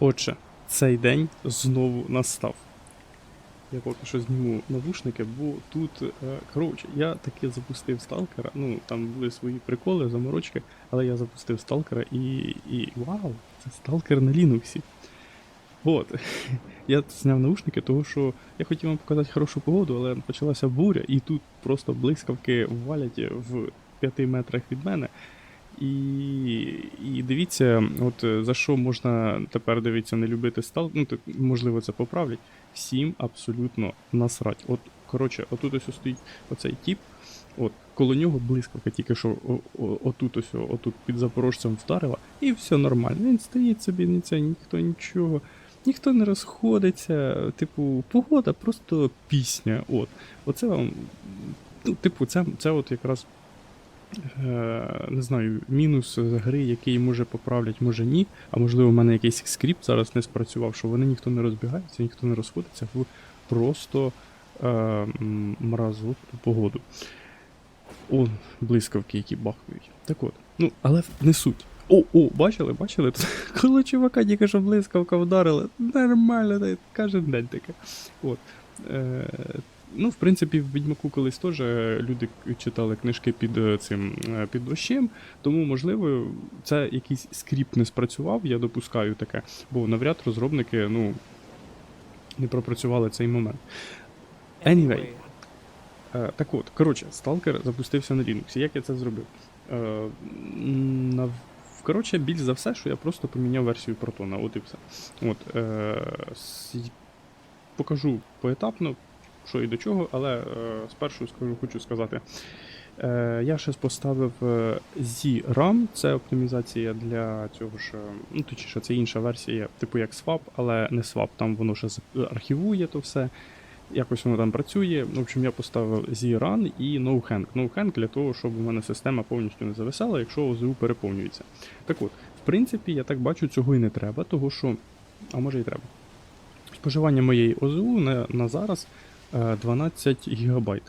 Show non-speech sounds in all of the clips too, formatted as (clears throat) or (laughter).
Отже, цей день знову настав. Я поки що зніму навушники, бо тут. е, Коротше, я таки запустив сталкера. Ну, там були свої приколи, заморочки, але я запустив сталкера і. і. Вау! Це сталкер на Linux. От. (laughs) Я зняв наушники, тому що я хотів вам показати хорошу погоду, але почалася буря, і тут просто блискавки валять в 5 метрах від мене. І, і дивіться, от е, за що можна тепер дивіться, не любити стал, ну так, можливо, це поправлять. Всім абсолютно насрать. От, коротше, отут ось стоїть оцей тіп, от, коло нього блискавка тільки що отут ось, отут під запорожцем вдарила, і все нормально. Він стоїть собі, ні це, ніхто нічого. Ніхто не розходиться, типу, погода просто пісня. От. Оце вам. Ну, типу, це, це от якраз не знаю, мінус гри, який може поправлять, може ні. А можливо, в мене якийсь скрипт зараз не спрацював, що вони ніхто не розбігається, ніхто не розходиться в просто е, м, погоду. О, блискавки, які бахають. Так от. Ну, але не суть. О, о, бачили, бачили? (laughs) Коло чувака тільки що блискавка вдарила. Нормально, кожен день таке. От. Е, ну, в принципі, в Відьмаку колись теж люди читали книжки під е, цим е, під дощем, тому, можливо, це якийсь скрипт не спрацював, я допускаю таке, бо навряд розробники ну, не пропрацювали цей момент. Anyway. Е, так от, коротше, Stalker запустився на Linux. Як я це зробив? Коротше, більш за все, що я просто поміняв версію Протона, от і все. От, е, покажу поетапно, що і до чого, але е, спершу скажу, хочу сказати. Е, я ще поставив е, ZRAM, це оптимізація для цього ж. Ну, точніше, це інша версія, типу як Swap, але не Swap, там воно ще архівує то все. Якось воно там працює. В общем, я поставив ZRAN і NoHang. NoHang для того, щоб у мене система повністю не зависала, якщо ОЗУ переповнюється. Так от, в принципі, я так бачу, цього і не треба, того що. А може і треба. Споживання моєї ОЗУ на, на зараз 12 ГБ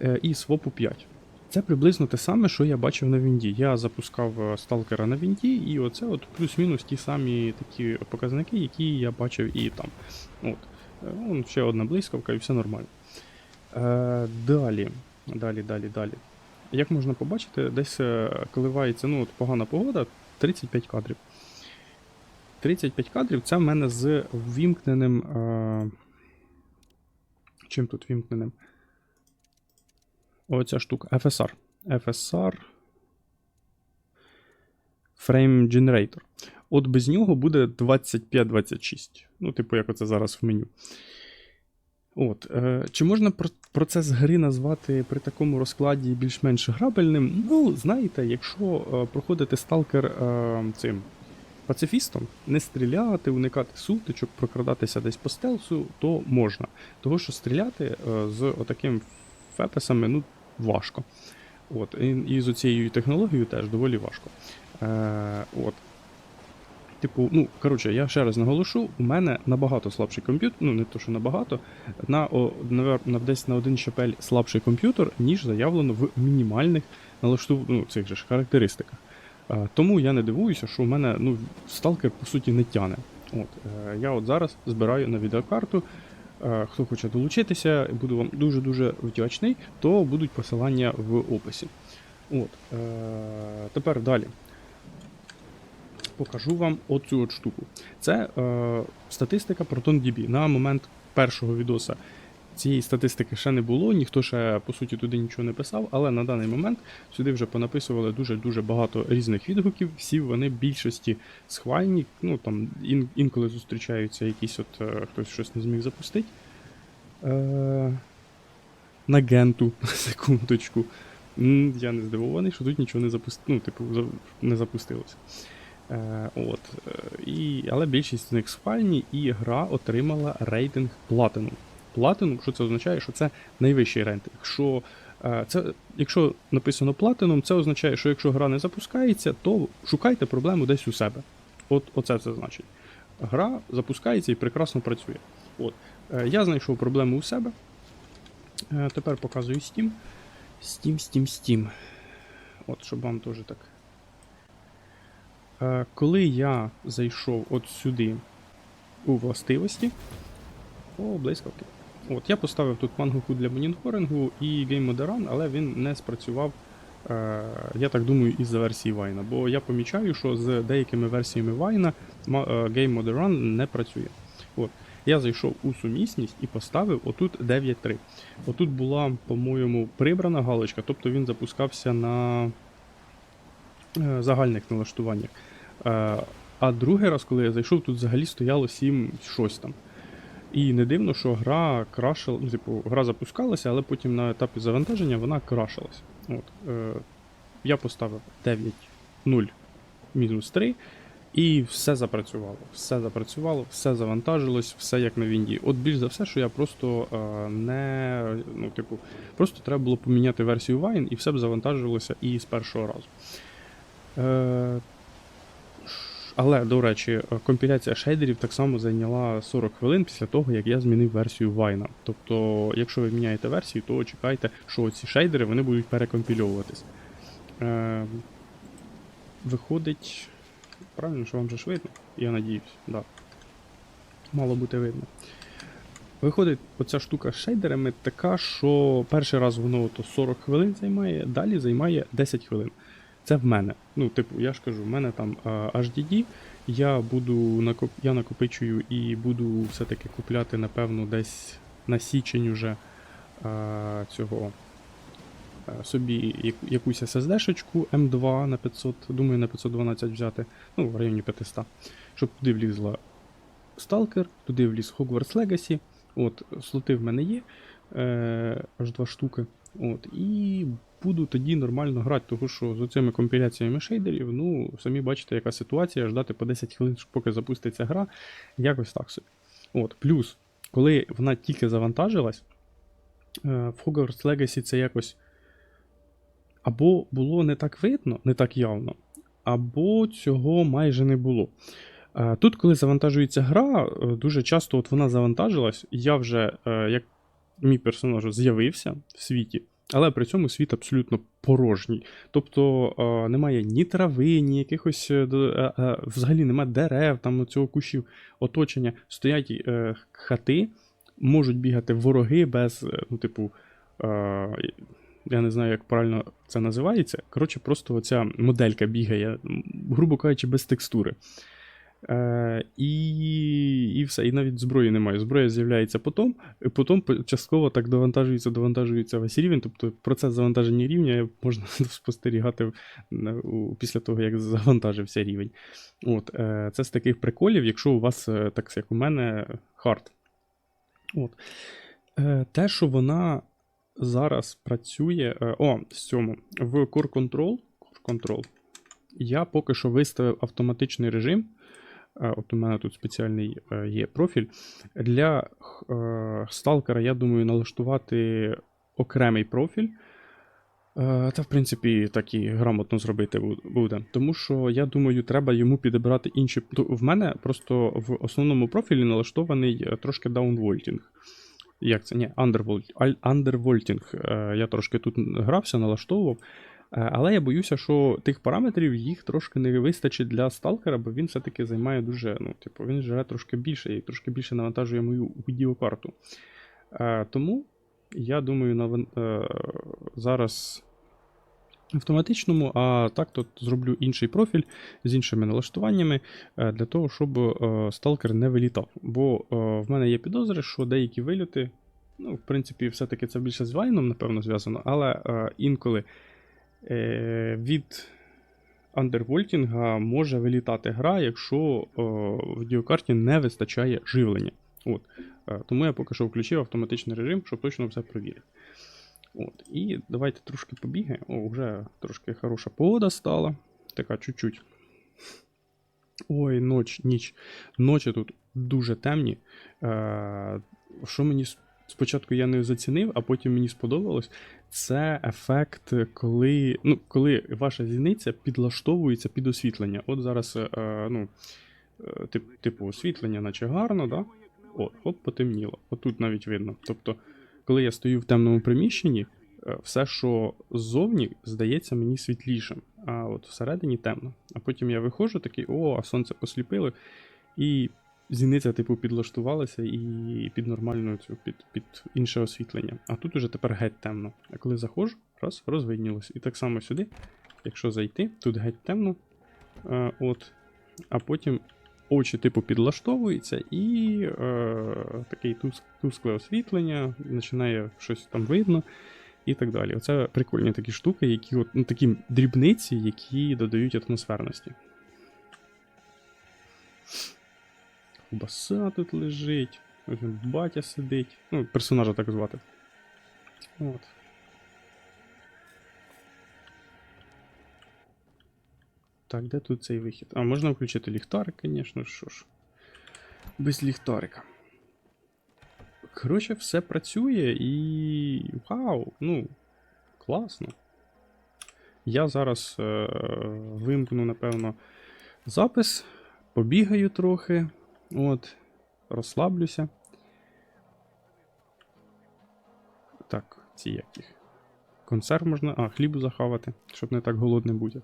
е, і свопу 5. Це приблизно те саме, що я бачив на Вінді. Я запускав е, сталкера на Вінді, і оце от плюс-мінус ті самі такі показники, які я бачив і там. От. Е, ще одна блискавка і все нормально. Е, далі, далі, далі, далі. Як можна побачити, десь е, коливається ну, от погана погода 35 кадрів. 35 кадрів це в мене з ввімкненим. Чим тут вімкненим? Оця штука. FSR. FSR. Frame Generator. От без нього буде 25-26. Ну, типу, як оце зараз в меню. От, е, чи можна процес гри назвати при такому розкладі більш-менш грабельним? Ну, знаєте, якщо е, проходити сталкер е, цим пацифістом, не стріляти, уникати сутичок, прокрадатися десь по стелсу, то можна. Того, що стріляти е, з отаким фепесами ну, важко. От, і, з цією технологією теж доволі важко. Е, от. Типу, ну, коротше, я ще раз наголошу, у мене набагато слабший комп'ютер, ну не то, що набагато, на, о, на десь на один щепель слабший комп'ютер, ніж заявлено в мінімальних налаштув, ну, цих же ж характеристиках. Е, тому я не дивуюся, що у мене ну, сталкер по суті не тяне. От, е, я от зараз збираю на відеокарту. Е, хто хоче долучитися, буду вам дуже-дуже вдячний, то будуть посилання в описі. От, тепер далі покажу вам оцю от штуку. Це е, статистика ProtonDB. На момент першого відоса цієї статистики ще не було, ніхто ще по суті туди нічого не писав, але на даний момент сюди вже понаписували дуже-дуже багато різних відгуків. Всі вони більшості схвальні. Ну там ін, інколи зустрічаються якісь от е, хтось щось не зміг запустити. Е, на генту, (laughs) секундочку. Я не здивований, що тут нічого не запустило. Ну, типу, не запустилося. Е, от, е, і, але більшість з них схвальні, і гра отримала рейтинг Platinum. Platinum, що це означає, що це найвищий рейтинг. Що, е, це, якщо написано Platinum, це означає, що якщо гра не запускається, то шукайте проблему десь у себе. От, Оце це значить. Гра запускається і прекрасно працює. От. Е, я знайшов проблему у себе. Е, тепер показую Steam. Steam, Steam, Steam. От, щоб вам теж так коли я зайшов от сюди у властивості. О, блискавки. От, я поставив тут мангоку для моніторингу і Mode але він не спрацював, е, я так думаю, із-за версії Вайна. Бо я помічаю, що з деякими версіями Вайна Run не працює. От. Я зайшов у сумісність і поставив отут 9.3. Отут була, по-моєму, прибрана галочка, тобто він запускався на е, загальних налаштуваннях. Е, а другий раз, коли я зайшов, тут взагалі стояло 7 щось там. І не дивно, що гра крашила, ну, типу, гра запускалася, але потім на етапі завантаження вона крашилась. От, е, я поставив 9.0 мінус 3, і все запрацювало. Все запрацювало, все завантажилось, все як на Вінді. От більш за все, що я просто е, не. Ну, типу, просто треба було поміняти версію Wine, і все б завантажилося і з першого разу. Е, але, до речі, компіляція шейдерів так само зайняла 40 хвилин після того, як я змінив версію Вайна. Тобто, якщо ви міняєте версію, то чекайте, що ці шейдери вони будуть перекомпільовуватись. Е, виходить. Правильно, що вам же ж видно? Я надіюсь, да. Мало бути видно. Виходить, оця штука з шейдерами така, що перший раз воно 40 хвилин займає, далі займає 10 хвилин. Це в мене. Ну, типу, я ж кажу, в мене там HDD, я буду накоп... я накопичую і буду все-таки купляти, напевно, десь на січень уже а, цього а, собі яку- якусь SSD-шечку M2 на 500, думаю, на 512 взяти, ну, в районі 500, щоб туди влізла Stalker, туди вліз Hogwarts Legacy. От, слоти в мене є, е, аж два штуки. От, і буду тоді нормально грати, тому що з цими компіляціями шейдерів, ну, самі бачите, яка ситуація, ждати по 10 хвилин, поки запуститься гра, якось так собі. От, плюс, коли вона тільки завантажилась, е, в Hogwarts Legacy це якось або було не так видно, не так явно, або цього майже не було. Е, Тут, коли завантажується гра, е, дуже часто от вона завантажилась, я вже, як мій персонаж, з'явився в світі, але при цьому світ абсолютно порожній. Тобто е, немає ні трави, ні якихось е, до- е, взагалі немає дерев, там цього кущів оточення. Стоять е, хати, можуть бігати вороги без, ну, типу. Е, я не знаю, як правильно це називається. Коротше, просто оця моделька бігає, грубо кажучи, без текстури. Е, і, і все, і навіть зброї немає. Зброя з'являється потім, потім частково так довантажується, довантажується весь рівень. Тобто процес завантаження рівня можна (laughs) спостерігати після того, як завантажився рівень. От, е, це з таких приколів, якщо у вас, е, так як у мене, хард. От. Те, що вона зараз працює. О, з цьому. В Core Control, Core Control я поки що виставив автоматичний режим. От у мене тут спеціальний е, є профіль. Для е, сталкера, я думаю, налаштувати окремий профіль. Е, Та, в принципі, так і грамотно зробити буде. Тому що, я думаю, треба йому підібрати інші. В мене просто в основному профілі налаштований трошки даунвольтінг. Як це? Ні. Е, Я трошки тут грався, налаштовував. Е, Але я боюся, що тих параметрів їх трошки не вистачить для сталкера, бо він все-таки займає дуже, ну, типу, він жере трошки більше і трошки більше навантажує мою відеокарту. Е, Тому я думаю, наван- е, зараз автоматичному, а так то зроблю інший профіль з іншими налаштуваннями для того, щоб сталкер не вилітав. Бо в мене є підозри, що деякі вильоти, ну, в принципі, все-таки це більше з вайном, напевно, зв'язано, але інколи від андервольтінга може вилітати гра, якщо е, в відеокарті не вистачає живлення. От. Е, тому я поки що включив автоматичний режим, щоб точно все провірити. От. І давайте трошки побігаємо. О, вже трошки хороша погода стала. Така чуть-чуть. Ой, ноч, ніч. Ночі тут дуже темні. Е, що мені спочатку я не зацінив, а потім мені сподобалось, це ефект, коли, ну, коли ваша зіниця підлаштовується під освітлення. От зараз, е, ну, е, тип, типу, освітлення, наче гарно, да? О, оп, потемніло. Отут навіть видно. Тобто, коли я стою в темному приміщенні, е, все, що ззовні, здається мені світлішим. а от всередині темно. А потім я виходжу такий, о, а сонце посліпило, і зіниця, типу, підлаштувалася і під нормальну цю, під, під інше освітлення. А тут уже тепер геть темно. А коли заходжу, раз, розвиднілося. І так само сюди, якщо зайти, тут геть темно. А, от, а потім очі, типу, підлаштовуються, і е, такий туск, тускле освітлення, починає щось там видно. І так далі. Оце прикольні такі штуки, які от, ну, такі дрібниці, які додають атмосферності. Баса тут лежить. Батя сидить. Ну, персонажа так звати. От. Так, де тут цей вихід? А, можна включити ліхтарик, звісно, що ж. Без ліхтарика. Коротше, все працює і. Вау! Ну, класно. Я зараз е- вимкну, напевно, запис, побігаю трохи. От, розслаблюся. Так, ці як їх. Консерв можна. А, хлібу захавати, щоб не так голодним бути.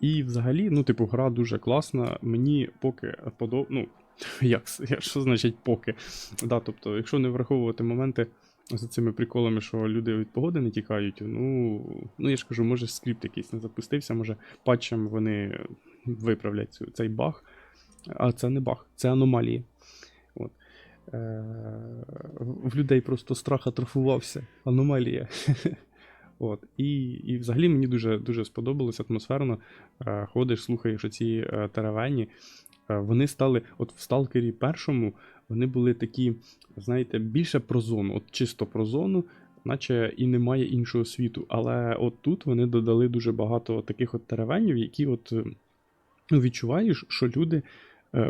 І взагалі, ну, типу, гра дуже класна. Мені поки подоб... Ну, (laughs) як, що значить поки? Да, тобто, якщо не враховувати моменти за цими приколами, що люди від погоди не тікають, ну, ну я ж кажу, може скрипт якийсь не запустився, може патчем вони виправлять цю, цей баг. А це не баг, це аномалії. От. Е, в людей просто страх атрофувався. Аномалія. (laughs) От. І, і взагалі мені дуже, дуже сподобалось атмосферно. Е, ходиш, слухаєш оці е, теревені. Е, вони стали, от в Сталкері першому, вони були такі, знаєте, більше про зону, от чисто про зону, наче і немає іншого світу. Але от тут вони додали дуже багато таких от теревенів, які от ну, відчуваєш, що люди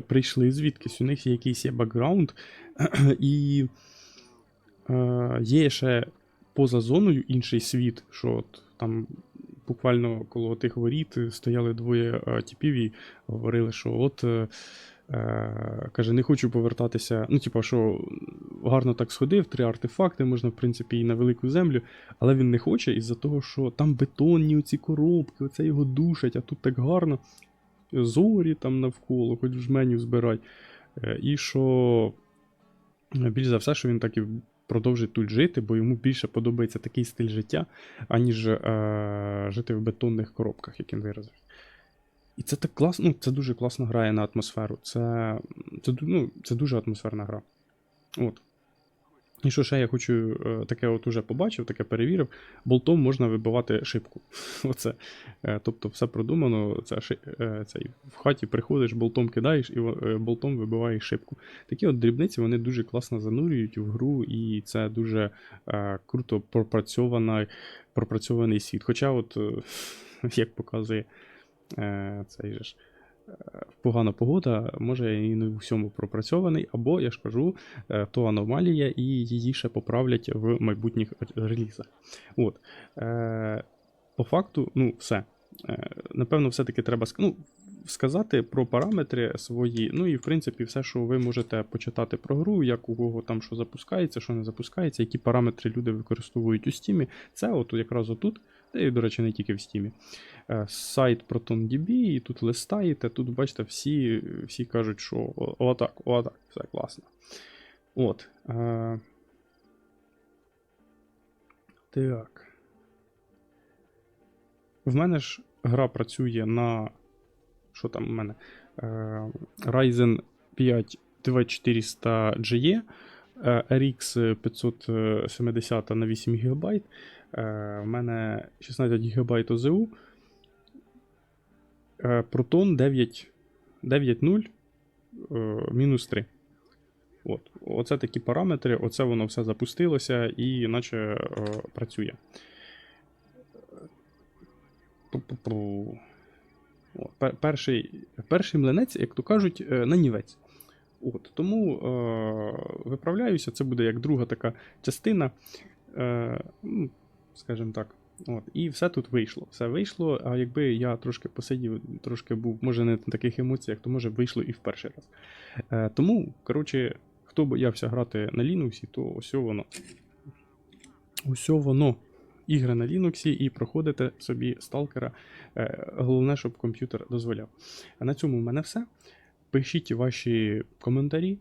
прийшли звідкись, у них є якийсь є бекграунд, (clears throat) і е, є ще поза зоною інший світ, що от там буквально коло тих воріт стояли двоє е, типів і говорили, що от. Е, Е, каже, не хочу повертатися. Ну, типа, що гарно так сходив, три артефакти, можна, в принципі, і на велику землю, але він не хоче із-за того, що там бетонні оці коробки, оце його душать, а тут так гарно. Зорі там навколо, хоч в жменю збирай. Е, І що е, більш за все, що він так і продовжить тут жити, бо йому більше подобається такий стиль життя, аніж е, жити в бетонних коробках, як він виразив. І це так класно, ну, це дуже класно грає на атмосферу. Це, це, ну, це дуже атмосферна гра. От. І що ще я хочу, е, таке от уже побачив, таке перевірив. Болтом можна вибивати шибку. (laughs) Оце. Е, Тобто все продумано. Це, е, цей, в хаті приходиш, болтом кидаєш і болтом вибиваєш шибку. Такі от дрібниці вони дуже класно занурюють в гру, і це дуже круто пропрацьований, пропрацьований світ. Хоча, от, (laughs) як показує цей же ж. Погана погода може і не в всьому пропрацьований, або, я ж кажу, е, то аномалія, і її ще поправлять в майбутніх релізах. От. Е, по факту, ну, все. Е, напевно, все-таки треба ну, сказати про параметри свої. Ну і в принципі, все, що ви можете почитати про гру, як у кого там що запускається, що не запускається, які параметри люди використовують у Steam. Це от якраз отут, та і, до речі, не тільки в Steam. Е, Сайт ProtonDB, і тут листаєте, тут бачите, всі, всі кажуть, що отак, отак, все класно. От. Е, так. В мене ж гра працює на. Що там у мене? Е, Ryzen 5 2400GE, е, RX 570 на 8 ГБ. Е, в мене 16 ГБ ОЗУ. Е, 9 9.0 е, мінус 3. От. Оце такі параметри, оце воно все запустилося і наче працює. Перший, перший млинець, як то кажуть, нанівець. От, тому е, виправляюся, це буде як друга така частина. Е, скажімо так. От, і все тут вийшло. Все вийшло. А якби я трошки посидів, трошки був, може, не на таких емоціях, то може вийшло і в перший раз. Е, тому, коротше, хто боявся грати на Linux, то ось воно. Ось воно. ігри на Linux і проходите собі сталкера. Е, Головне, щоб комп'ютер дозволяв. А на цьому в мене все. Пишіть ваші коментарі.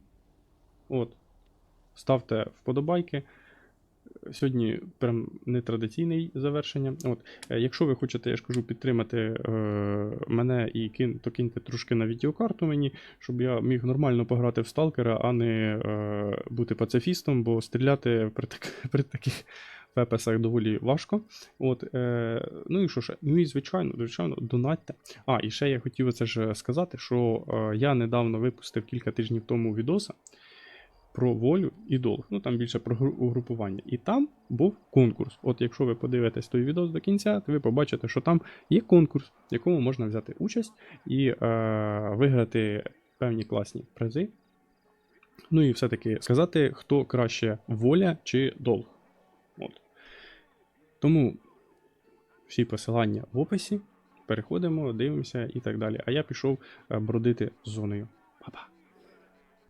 От. Ставте вподобайки. Сьогодні прям нетрадиційне завершення. От, е, якщо ви хочете, я ж кажу, підтримати е, мене і кин, то киньте трошки на відеокарту мені, щоб я міг нормально пограти в сталкера, а не е, бути пацифістом, бо стріляти при, так, (laughs) при таких фепесах доволі важко. От, е, ну і що ще? Ну і звичайно, звичайно, донатьте. А, і ще я хотів це ж сказати, що е, я недавно випустив кілька тижнів тому відоса про волю і долг. Ну там більше про угрупування. І там був конкурс. От якщо ви подивитесь той відос до кінця, то ви побачите, що там є конкурс, в якому можна взяти участь і е, виграти певні класні призи. Ну і все-таки сказати, хто краще воля чи долг. От. Тому всі посилання в описі. Переходимо, дивимося і так далі. А я пішов е, бродити зоною.